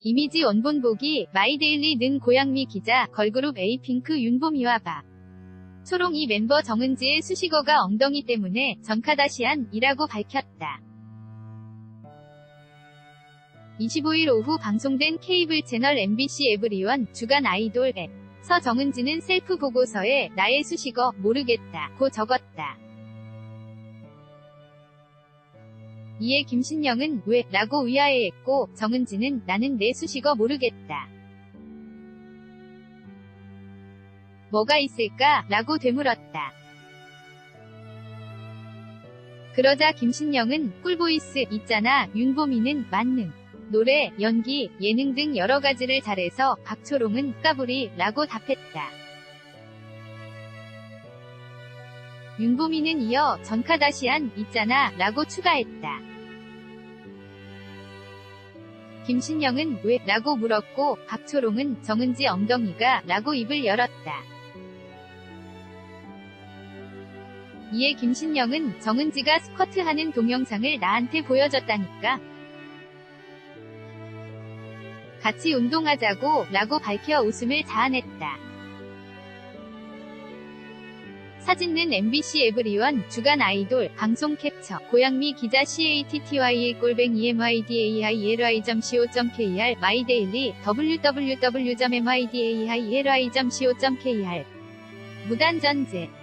이미지 원본 보기 마이데일리 는 고양미 기자 걸그룹 에이핑크 윤보미와 바 초롱이 멤버 정은지의 수식어가 엉덩이 때문에 전카다시안이라고 밝혔다. 25일 오후 방송된 케이블 채널 MBC 에브리원 주간 아이돌 앱 서 정은지는 셀프 보고서에 나의 수식어 모르겠다 고 적었다. 이에 김신영은 왜? 라고 의아해했고 정은지는 나는 내 수식어 모르겠다. 뭐가 있을까? 라고 되물었다. 그러자 김신영은 꿀보이스 있잖아 윤보미는 만능 노래, 연기, 예능 등 여러 가지를 잘해서 박초롱은 까불이 라고 답했다. 윤보미는 이어 전카다시안 있잖아 라고 추가했다. 김신영은 왜? 라고 물었고 박초롱은 정은지 엉덩이가 라고 입을 열었다. 이에 김신영은 정은지가 스쿼트 하는 동영상을 나한테 보여줬다니까. 같이 운동하자고 라고 밝혀 웃음을 자아냈다. 사진은 MBC 에브리원 주간 아이돌 방송 캡처 고양미 기자 CATTY의 꼴뱅 E EMYDAILY.co.kr 마이데일리 www.mydaily.co.kr 무단전제